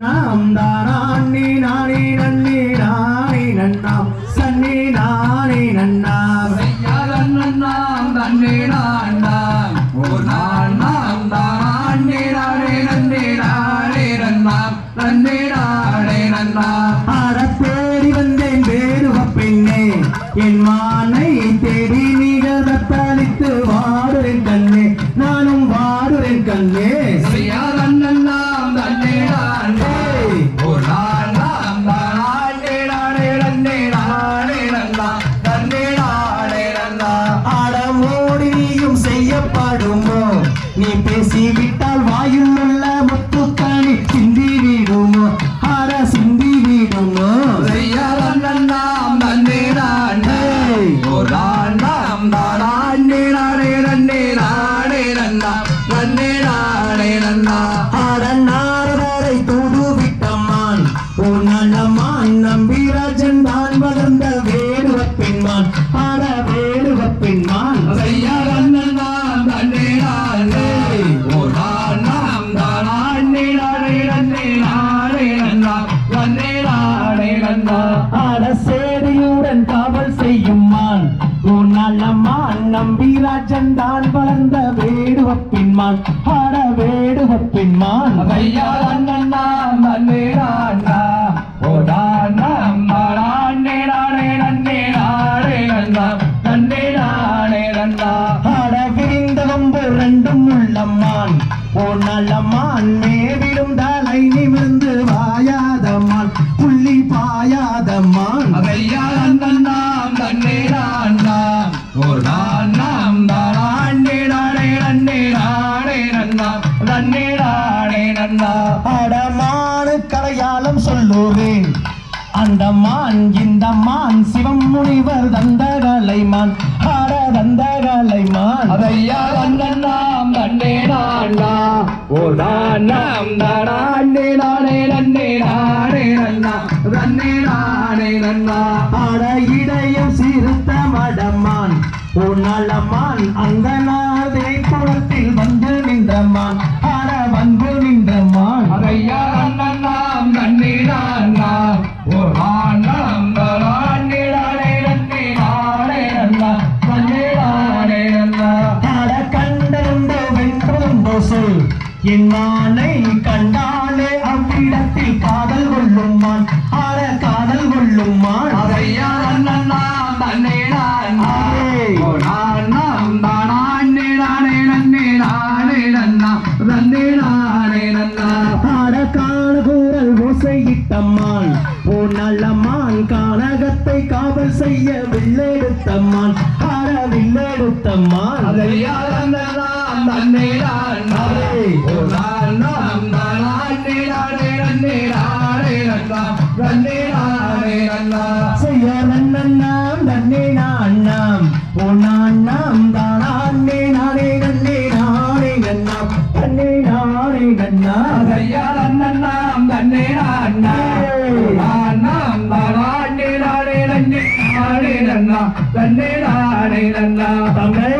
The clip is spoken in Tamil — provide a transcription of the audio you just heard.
நாம் தானே நானே நன்னே நானே நன்னாம் சன்னே நானே நன்னாம் நாம் தன்னே நான்தாம் ஓர் நான் நாம் தானே நானே நன்னே நானே நன்னாம் நன்னே நானே நன்னாம் அறத்தேடி வந்தேன் வேறுவ பெண்ணே என் மானை தேடி நிகரத்தளித்து வாடுறேன் கண்ணே. நானும் வாடுறேன் கண்ணே. செய்யாதன் உன் நல்லமான் நம்பிராஜன் தான் வளர்ந்த வேடுவ பெண்மான் அட வேடுவ பெண்மான் அட சேடியுடன் காவல் செய்யும் மான். உன் நல்லமான் நம்பிராஜன் தான் வளர்ந்த வேடுவ பெண்மான் அட வேடுவ பெண்மான் அட விரிந்த கொம்பு ரெண்டும் உள்ளம்மான். ஓ நல்லம்மான் மேவிடும் தலை நிமிர்ந்து வாயாதம்மான். புள்ளி பாயாதம்மான். அடமானு கரையாளம் சொல்லுவேன். அந்த மான் இந்த மான் சிவம் முனிவர் தந்தகலை மான் அட தந்தகலை மான் அதையா நாம் தன்னே நானா ஓ நாம் தானே நானே நன்னே நானே நன்னா. தன்னே நானே நன்னா. அட இடையம் சிறுத்த மடமான் ஓ நலமான் அந்த என் மானை கண்டாலே அவ்விடத்தில் காதல் கொள்ளும் மான் அட காதல் கொள்ளும் மான் அதையா தன்னே நன்னே நானே நன்னா. தன்னே நானே ஓசையிட்டம்மான். ஓ நல்லம்மான் கானகத்தை காவல் செய்ய வில்லெடுத்தம்மான். அட வில்லெடுத்தம்மான். அதையாளம் தன்னை நானே செய்ய நன்னாம் தன்னே நான்னாம் ஓ நான்னாம் தானே நானே நன்னே நானே நன்னாம் தன்னே நானே நன்னா அதையாளம் நாம் தன்னை நானே நான் நாம் தானே நானே நன்னே நானே நன்னா தன்னே நானே நன்னா தமிழ்